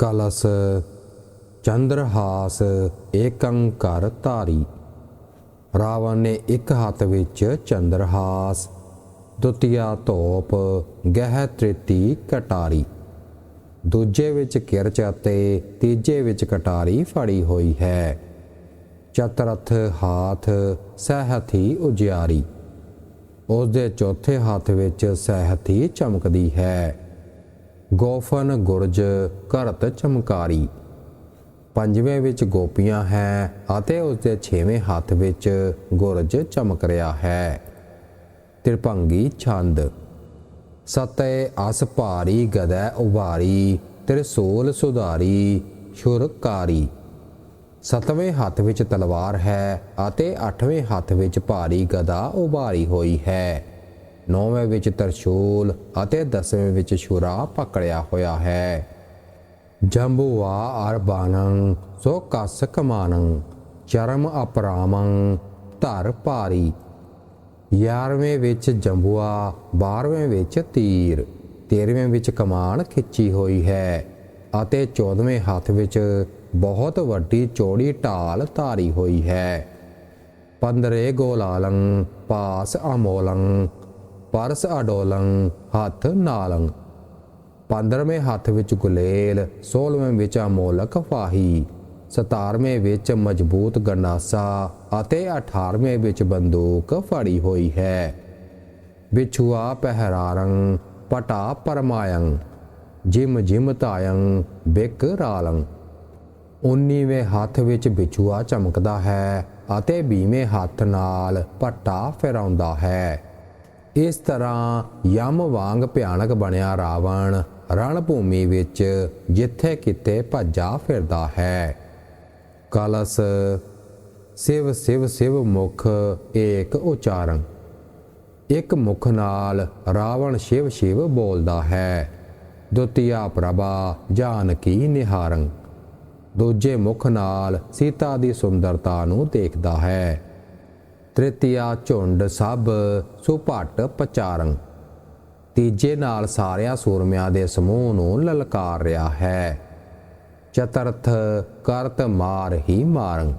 ਕਲਸ ਚੰਦਰਹਾਸ ਏਕੰਕਾਰ ਧਾਰੀ। ਰਾਵਣ ਨੇ ਇੱਕ ਹੱਥ ਵਿੱਚ ਚੰਦਰਹਾਸ, ਦੁਤੀਆ ਧੋਪ, ਗਹਿ ਤ੍ਰਿਤੀ ਕਟਾਰੀ। ਦੂਜੇ ਵਿੱਚ ਕਿਰਚ ਅਤੇ ਤੀਜੇ ਵਿੱਚ ਕਟਾਰੀ ਫੜੀ ਹੋਈ ਹੈ। ਚਤਰਥ ਹਾਥ ਸਹਿਥੀ ਉਜਿਆਰੀ। ਉਸ ਦੇ ਚੌਥੇ ਹੱਥ ਵਿੱਚ ਸਹਿਥੀ ਚਮਕਦੀ ਹੈ। ਗੋਫਨ ਗੁਰਜ ਕਰਤ ਚਮਕਾਰੀ। ਪੰਜਵੇਂ ਵਿੱਚ ਗੋਪੀਆਂ ਹੈ ਅਤੇ ਉਸ ਦੇ ਛੇਵੇਂ ਹੱਥ ਵਿੱਚ ਗੁਰਜ ਚਮਕ ਰਿਹਾ ਹੈ। ਤ੍ਰਿਪੰਗੀ ਛੰਦ। ਸਤੈ ਅਸ ਭਾਰੀ ਗਦੈ ਉਭਾਰੀ, ਤ੍ਰਿਸੂਲ ਸੁਧਾਰੀ ਸ਼ੁਰਕਾਰੀ ਸਤਵੇਂ ਹੱਥ ਵਿੱਚ ਤਲਵਾਰ ਹੈ ਅਤੇ ਅੱਠਵੇਂ ਹੱਥ ਵਿੱਚ ਭਾਰੀ ਗਦਾ ਉਭਾਰੀ ਹੋਈ ਹੈ। ਨੌਵੇਂ ਵਿੱਚ ਤਰਸ਼ੂਲ ਅਤੇ ਦਸਵੇਂ ਵਿੱਚ ਸ਼ੁਰਾ ਪਕੜਿਆ ਹੋਇਆ ਹੈ। ਜੰਬੂਆ ਅਰਬਾਨੰ, ਸੋ ਕਸ ਕਮਾਨੰ, ਚਰਮ ਅਪਰਾਮੰ, ਧਰ ਭਾਰੀ। 11ਵੇਂ ਵਿੱਚ ਜੰਬੂਆ 12ਵੇਂ ਵਿੱਚ ਤੀਰ 13ਵੇਂ ਵਿੱਚ ਕਮਾਨ ਖਿੱਚੀ ਹੋਈ ਹੈ ਅਤੇ 14ਵੇਂ ਹੱਥ ਵਿੱਚ ਬਹੁਤ ਵੱਡੀ ਚੌੜੀ ਢਾਲ ਧਾਰੀ ਹੋਈ ਹੈ। ਪੰਦਰੇ ਗੋਲਾਲੰ, ਪਾਸ ਅਮੋਲੰ ਪਰਸ ਅਡੋਲੰ, ਹੱਥ ਨਾਲੰ। 15ਵੇਂ ਹੱਥ ਵਿੱਚ ਗੁਲੇਲ 16ਵੇਂ ਵਿੱਚ ਅਮੋਲਕ ਫਾਹੀ। 17ਵੇਂ ਵਿੱਚ ਮਜ਼ਬੂਤ ਗਨਾਸਾ ਅਤੇ 18ਵੇਂ ਵਿੱਚ ਬੰਦੂਕ ਫੜੀ ਹੋਈ ਹੈ। ਵਿਛੂਆ ਪਹਿਰਾਰੰ, ਪਟਾ ਪਰਮਾਯੰ। Gym gym ਤਾਯੰ, ਬਿਕ ਰਾਲੰ। 19ਵੇਂ ਹੱਥ ਵਿੱਚ ਵਿਛੂਆ ਚਮਕਦਾ ਹੈ ਅਤੇ 20ਵੇਂ ਹੱਥ ਨਾਲ ਪੱਟਾ ਫੇਰਾਉਂਦਾ ਹੈ। ਇਸ ਤਰ੍ਹਾਂ ਯਮ ਵਾਂਗ ਭਿਆਨਕ ਬਣਿਆ ਰਾਵਣ ਰਣ ਭੂਮੀ ਵਿੱਚ ਜਿੱਥੇ ਕਿਤੇ ਭੱਜਾ ਫਿਰਦਾ ਹੈ। ਕਲਸ, ਸਿਵ ਸਿਵ ਸਿਵ ਮੁਖ, ਏਕ ਉਚਾਰਨ ਇੱਕ ਮੁਖ ਨਾਲ ਰਾਵਣ ਸ਼ਿਵ ਸ਼ਿਵ ਬੋਲਦਾ ਹੈ। ਦੁਤੀਆ ਪ੍ਰਭਾ, ਜਾਨਕੀ ਨਿਹਾਰੰ। ਦੂਜੇ ਮੁਖ ਨਾਲ ਸੀਤਾ ਦੀ ਸੁੰਦਰਤਾ ਨੂੰ ਦੇਖਦਾ ਹੈ। ਤ੍ਰਿਤੀਆ ਝੁੰਡ ਸਭ ਸੁਭਟ ਪਚਾਰੰ। ਤੀਜੇ ਨਾਲ ਸਾਰਿਆਂ ਸੂਰਮਿਆਂ ਦੇ ਸਮੂਹ ਨੂੰ ਲਲਕਾਰ ਰਿਹਾ ਹੈ। ਚਤਰਥ ਕਰਤ ਮਾਰ ਹੀ ਮਾਰੰ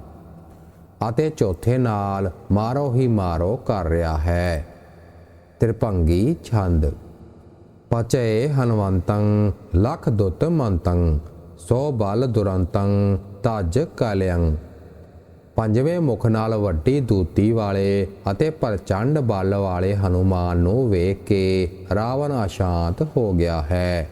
ਅਤੇ ਚੌਥੇ ਨਾਲ ਮਾਰੋ ਹੀ ਮਾਰੋ ਕਰ ਰਿਹਾ ਹੈ। ਤ੍ਰਿਭੰਗੀ ਛੰਦ। ਪਚੇ ਹਨਵੰਤੰ, ਲਖ ਦੁੱਤ ਮੰਤੰ, ਸੋ ਬਲ ਦੁਰੰਤੰ, ਤਜ ਕਲਿਅੰ। ਪੰਜਵੇਂ ਮੁਖ ਨਾਲ ਵੱਡੀ ਦੂਤੀ ਵਾਲੇ ਅਤੇ ਪ੍ਰਚੰਡ ਬਲ ਵਾਲੇ ਹਨੂਮਾਨ ਨੂੰ ਵੇਖ ਕੇ ਰਾਵਣ ਅਸ਼ਾਂਤ ਹੋ ਗਿਆ ਹੈ।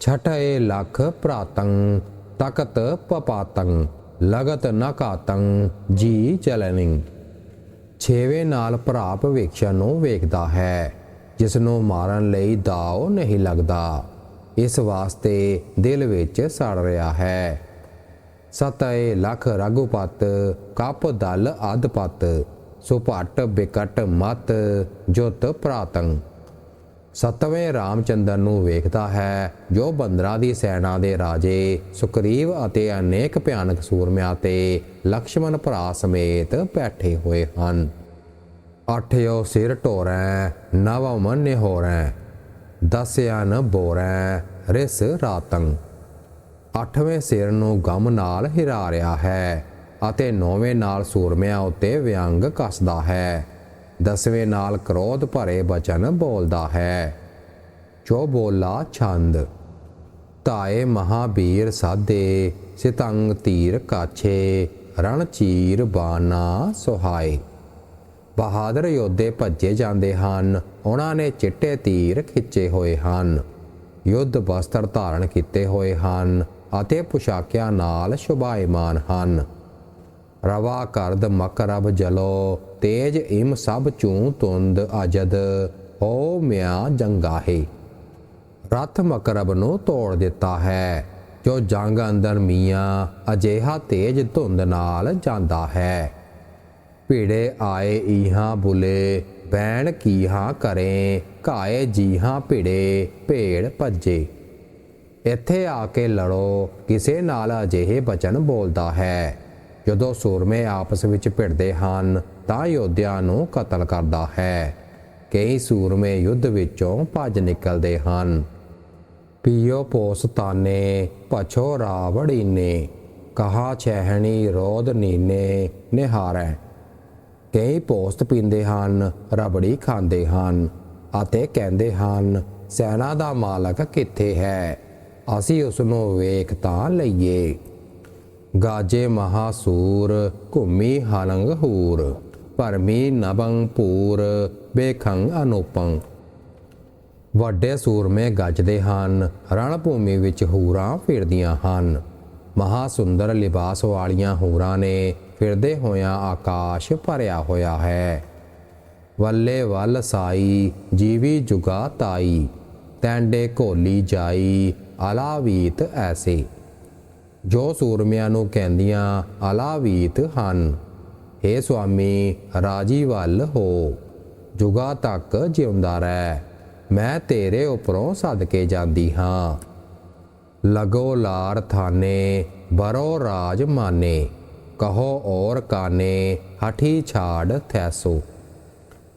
ਛਠੇ ਲਖ ਪ੍ਰਾਤੰ ਤਕਤ ਪਪਾਤੰ, ਲਗਤ ਨਕਾਤੰ, ਜੀ ਚਲਨਿੰ। ਛੇਵੇਂ ਨਾਲ ਭਰਾ ਭਵਿਕਸ਼ਾ ਨੂੰ ਵੇਖਦਾ ਹੈ ਜਿਸ ਨੂੰ ਮਾਰਨ ਲਈ ਦਾਉ ਨਹੀਂ ਲੱਗਦਾ। ਇਸ ਵਾਸਤੇ ਦਿਲ ਵਿੱਚ ਸੜ ਰਿਹਾ ਹੈ। ਸਤਏ ਲਖ ਰਾਗੁਪਤ, ਕਪ, ਦਲ, ਆਦਪਤ। ਸੁਭਟ ਬਿਕਟ, ਮਤ, ਜੁਤ ਪ੍ਰਾਤੰ ਸਤਵੇਂ ਰਾਮਚੰਦਰ ਨੂੰ ਵੇਖਦਾ ਹੈ, ਜੋ ਬੰਦਰਾ ਦੀ ਸੈਨਾ ਦੇ ਰਾਜੇ ਸੁਕਰੀਵ ਅਤੇ ਅਨੇਕ ਭਿਆਨਕ ਸੂਰਮਿਆਂ ਤੇ ਲਕਸ਼ਮਣ ਭਰਾ ਸਮੇਤ ਬੈਠੇ ਹੋਏ ਹਨ। ਅਠਿਓ ਸਿਰ ਢੋਰੈ ਨਵ ਮਨ ਨਿਹੋਰੈ, ਦਸਿਆ ਰਿਸ ਰਾਤੰ ਅੱਠਵੇਂ ਸਿਰ ਨੂੰ ਗਮ ਨਾਲ ਹਿਰਾ ਰਿਹਾ ਹੈ ਅਤੇ ਨੌਵੇਂ ਨਾਲ ਸੂਰਮਿਆਂ ਉੱਤੇ ਵਿਅੰਗ ਕੱਸਦਾ ਹੈ। ਦਸਵੇਂ ਨਾਲ ਕ੍ਰੋਧ ਭਰੇ ਬਚਨ ਬੋਲਦਾ ਹੈ। ਜੋ ਬੋਲਾ ਛੰਦ। ਤਾਏ ਮਹਾਬੀਰ ਸਾਧੇ, ਸਿਤੰਗ ਤੀਰ ਕਾਛੇ, ਰਣ ਚੀਰ ਬਾਨਾ ਸੁਹਾਏ। ਬਹਾਦਰ ਯੋਧੇ ਭੱਜੇ ਜਾਂਦੇ ਹਨ, ਉਹਨਾਂ ਨੇ ਚਿੱਟੇ ਤੀਰ ਖਿੱਚੇ ਹੋਏ ਹਨ। ਯੁੱਧ ਵਸਤਰ ਧਾਰਨ ਕੀਤੇ ਹੋਏ ਹਨ ਅਤੇ ਪੁਸ਼ਾਕਿਆਂ ਨਾਲ ਸ਼ੁਭਾਇਮਾਨ ਹਨ। ਰਵਾ ਕਰਦ ਮਕਰਬ ਜਲੋ, ਤੇਜ ਇਮ ਸਭ ਚੂੰ ਤੁੰਦ ਅਜਦ ਓ ਮਿਆ ਜੰਗਾਹੇ। ਰਥ ਮਕਰਬ ਨੂੰ ਤੋੜ ਦਿੱਤਾ ਹੈ, ਜੋ ਜੰਗ ਅੰਦਰ ਮੀਆਂ ਅਜੇਹਾ ਤੇਜ ਧੁੰਦ ਨਾਲ ਜਾਂਦਾ ਹੈ। ਭੀੜੇ ਆਏ ਈਹਾਂ ਬੁਲੇ, ਬੈਣ ਕੀਹਾਂ ਕਰੇ, ਕਾਏ ਜੀਹਾਂ ਭਿੜੇ ਭੇੜ ਭੱਜੇ। ਇੱਥੇ ਆ ਕੇ ਲੜੋ, ਕਿਸੇ ਨਾਲ ਅਜਿਹੇ ਬਚਨ ਬੋਲਦਾ ਹੈ। ਜਦੋਂ ਸੂਰਮੇ ਆਪਸ ਵਿੱਚ ਭਿੜਦੇ ਹਨ, ਤਾਂ ਯੋਧਿਆਂ ਨੂੰ ਕਤਲ ਕਰਦਾ ਹੈ। ਕਈ ਸੂਰਮੇ ਯੁੱਧ ਵਿੱਚੋਂ ਭੱਜ ਨਿਕਲਦੇ ਹਨ। ਪੀਓ ਪੋਸਤਾਨੇ ਪਛੋ ਰਾਵੜੀਨੇ ਕਹਾ ਛਹਿਣੀ ਰੋਦ ਨੀਨੇ, ਨਿਹਾਰੈ। ਕਈ ਪੋਸਤ ਪੀਂਦੇ ਹਨ, ਰਬੜੀ ਖਾਂਦੇ ਹਨ ਅਤੇ ਕਹਿੰਦੇ ਹਨ, ਸੈਨਾ ਦਾ ਮਾਲਕ ਕਿੱਥੇ ਹੈ? ਅਸੀਂ ਉਸ ਨੂੰ ਵੇਖ ਤਾਂ ਲਈਏ। ਗਾਜੇ ਮਹਾਸੂਰ, ਘੁੰਮੀ ਹਲੰਗ ਹੂਰ ਪਰਮੀ ਨਬੰ ਪੂਰ ਬੇਖੰਗ ਅਨੂਪੰ। ਵੱਡੇ ਸੂਰਮੇ ਗੱਜਦੇ ਹਨ, ਰਣ ਭੂਮੀ ਵਿੱਚ ਹੂਰਾਂ ਫਿਰਦੀਆਂ ਹਨ। ਮਹਾ ਸੁੰਦਰ ਲਿਬਾਸ ਵਾਲੀਆਂ ਹੂਰਾਂ ਨੇ ਫਿਰਦੇ ਹੋਇਆਂ ਆਕਾਸ਼ ਭਰਿਆ ਹੋਇਆ ਹੈ। ਵੱਲੇ ਵੱਲ ਸਾਈ, ਜੀਵੀ ਜੁਗਾ ਤਾਈ, ਤੈਂਡੇ ਘੋਲੀ ਜਾਈ ਅਲਾਵੀਤ ਐਸੇ। ਜੋ ਸੂਰਮਿਆਂ ਨੂੰ ਕਹਿੰਦੀਆਂ ਅਲਾਵੀਤ ਹਨ ਏ ਸੁਆਮੀ, ਰਾਜੀ ਵੱਲ ਹੋ, ਜੁਗਾ ਤੱਕ ਜਿਉਂਦਾ ਰਹਿ, ਮੈਂ ਤੇਰੇ ਉਪਰੋਂ ਸਦਕੇ ਜਾਂਦੀ ਹਾਂ। ਲਗੋ ਲਾਰ ਥਾਨੇ ਬਰੋ ਰਾਜ ਮਾਨੇ, ਕਹੋ ਔਰ ਕਾਨੇ, ਹਠੀ ਛਾੜ ਥੈਸੋ।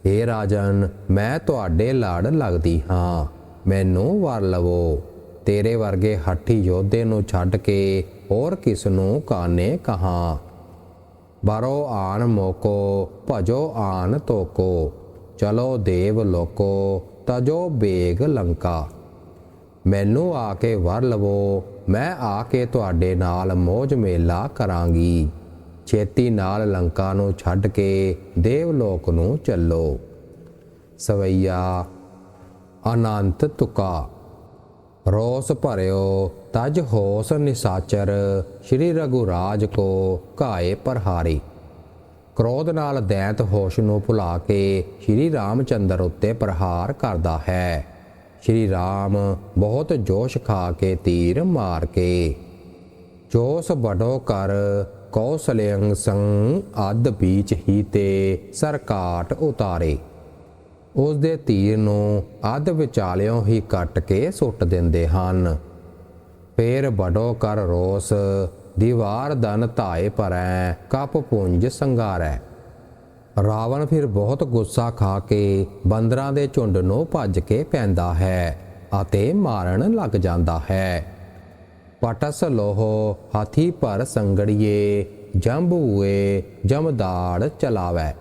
ਏ ਰਾਜਨ, ਮੈਂ ਤੁਹਾਡੇ ਲੜ ਲੱਗਦੀ ਹਾਂ, ਮੈਨੂੰ ਵਰ ਲਵੋ। ਤੇਰੇ ਵਰਗੇ ਹੱਠੀ ਯੋਧੇ ਨੂੰ ਛੱਡ ਕੇ ਹੋਰ ਕਿਸ ਨੂੰ ਕਾਨੇ ਕਹਾ? ਬਾਰੋ ਆਨ ਮੋਕੋ, ਭਜੋ ਆਨ ਤੋਕੋ ਚਲੋ ਦੇਵ ਲੋਕੋ, ਤਜੋ ਬੇਗ ਲੰਕਾ। ਮੈਨੂੰ ਆ ਕੇ ਵਰ ਲਵੋ, ਮੈਂ ਆ ਕੇ ਤੁਹਾਡੇ ਨਾਲ ਮੋਜ ਮੇਲਾ ਕਰਾਂਗੀ। ਛੇਤੀ ਨਾਲ ਲੰਕਾ ਨੂੰ ਛੱਡ ਕੇ ਦੇਵ ਲੋਕ ਨੂੰ ਚੱਲੋ। ਸਵਈਆ, ਅਨੰਤ ਤੁਕਾ। ਰੋਸ ਭਰਿਓ, ਤਜ ਹੋਸ ਨਿਸਾਚਰ, ਸ਼੍ਰੀ ਰਘੁਰਾਜ ਕੋ ਘਾਏ ਪ੍ਰਹਾਰੀ। ਕ੍ਰੋਧ ਨਾਲ ਦੈਂਤ ਹੋਸ਼ ਨੂੰ ਭੁਲਾ ਕੇ ਸ਼੍ਰੀ ਰਾਮਚੰਦਰ ਉੱਤੇ ਪ੍ਰਹਾਰ ਕਰਦਾ ਹੈ। ਸ਼੍ਰੀ ਰਾਮ ਬਹੁਤ ਜੋਸ਼ ਖਾ ਕੇ ਤੀਰ ਮਾਰ ਕੇ, ਜੋਸ ਬੜੋ ਕਰ ਕੌਸਲਿਅੰ ਸੰਗ ਅੱਧ ਬੀਚ ਹੀ ਤੇ ਸਰਕਾਟ ਉਤਾਰੇ। ਉਸ ਦੇ ਤੀਰ ਨੂੰ ਅੱਧ ਵਿਚਾਲਿਓਂ ਹੀ ਕੱਟ ਕੇ ਸੁੱਟ ਦਿੰਦੇ ਹਨ। ਫੇਰ ਬੜੋ ਕਰ ਰੋਸ, ਦੀਵਾਰ ਦਨ ਧਾਏ ਪਰੈ ਕਪ ਪੁੰਜ ਸੰਗਾਰੈ ਰਾਵਣ ਫਿਰ ਬਹੁਤ ਗੁੱਸਾ ਖਾ ਕੇ ਬੰਦਰਾਂ ਦੇ ਝੁੰਡ ਨੂੰ ਭੱਜ ਕੇ ਪੈਂਦਾ ਹੈ ਅਤੇ ਮਾਰਨ ਲੱਗ ਜਾਂਦਾ ਹੈ। ਪਟਸ ਲੋਹੋ ਹਾਥੀ ਪਰ ਸੰਗੜੀਏ ਜੰਬੂਏ, ਜਮਦਾੜ ਚਲਾਵੈ।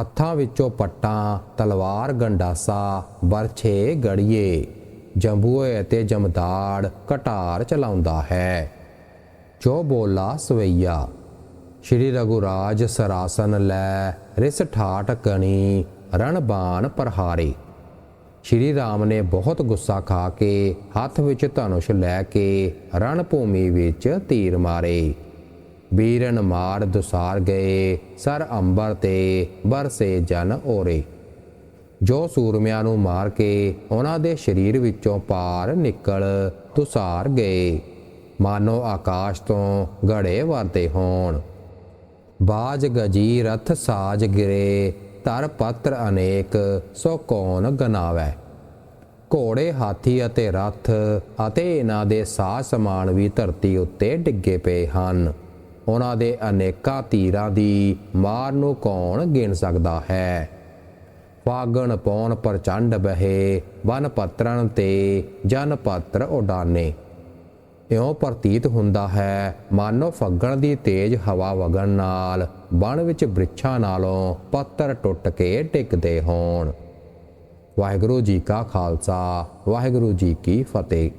ਹੱਥਾਂ ਵਿੱਚੋਂ ਪੱਟਾਂ, ਤਲਵਾਰ, ਗੰਡਾਸਾ ਬਰਛੇ ਗੜੀਏ, ਜੰਬੂਏ ਅਤੇ ਜਮਦਾੜ ਕਟਾਰ ਚਲਾਉਂਦਾ ਹੈ। ਜੋ ਬੋਲਾ ਸਵਈਆ, ਸ਼੍ਰੀ ਰਘੁਰਾਜ ਸਰਾਸਨ ਲੈ ਰਿਸ ਠਾਟ ਕਣੀ ਰਣਬਾਨ ਪ੍ਰਹਾਰੇ। ਸ਼੍ਰੀ ਰਾਮ ਨੇ ਬਹੁਤ ਗੁੱਸਾ ਖਾ ਕੇ ਹੱਥ ਵਿੱਚ ਧਨੁਸ਼ ਲੈ ਕੇ ਰਣ ਭੂਮੀ ਵਿੱਚ ਤੀਰ ਮਾਰੇ। ਬੀਰਨ ਮਾਰ ਦੁਸਾਰ ਗਏ, ਸਰ ਅੰਬਰ ਤੇ ਬਰਸੇ ਜਨ ਓਰੇ ਜੋ ਸੂਰਮਿਆਂ ਨੂੰ ਮਾਰ ਕੇ ਉਹਨਾਂ ਦੇ ਸਰੀਰ ਵਿੱਚੋਂ ਪਾਰ ਨਿਕਲ ਤੁਸਾਰ ਗਏ। ਮਾਨੋ ਆਕਾਸ਼ ਤੋਂ ਗੜੇ ਵਰਤੇ ਹੋਣ। ਬਾਜ ਗਜੀ ਰਥ ਸਾਜ ਗਿਰੇ, ਤਰ ਪੱਤਰ ਅਨੇਕ, ਸੋ ਕੌਣ ਗਨਾਵੈ। ਘੋੜੇ ਹਾਥੀ ਅਤੇ ਰਥ ਅਤੇ ਇਹਨਾਂ ਦੇ ਸਾਜ ਸਮਾਨ ਵੀ ਧਰਤੀ ਉੱਤੇ ਡਿੱਗੇ ਪਏ ਹਨ। ਉਹਨਾਂ ਦੇ ਅਨੇਕਾਂ ਤੀਰਾਂ ਦੀ ਮਾਰ ਨੂੰ ਕੌਣ ਗਿਣ ਸਕਦਾ ਹੈ? ਫਾਗਣ, ਪੌਣ, ਪ੍ਰਚੰਡ ਬਹੇ, ਵਨ ਪਤਰਨ ਤੇ ਜਨ ਪੱਤਰ ਉਡਾਨੇ। ਇਉਂ ਪ੍ਰਤੀਤ ਹੁੰਦਾ ਹੈ, ਮਾਨੋ ਫੱਗਣ ਦੀ ਤੇਜ਼ ਹਵਾ ਵਗਣ ਨਾਲ ਬਣ ਵਿੱਚ ਬ੍ਰਿਛਾਂ ਨਾਲੋਂ ਪੱਤਰ ਟੁੱਟ ਕੇ ਟਿਕਦੇ ਹੋਣ। ਵਾਹਿਗੁਰੂ ਜੀ ਕਾ ਖਾਲਸਾ, ਵਾਹਿਗੁਰੂ ਜੀ ਕੀ ਫਤਿਹ।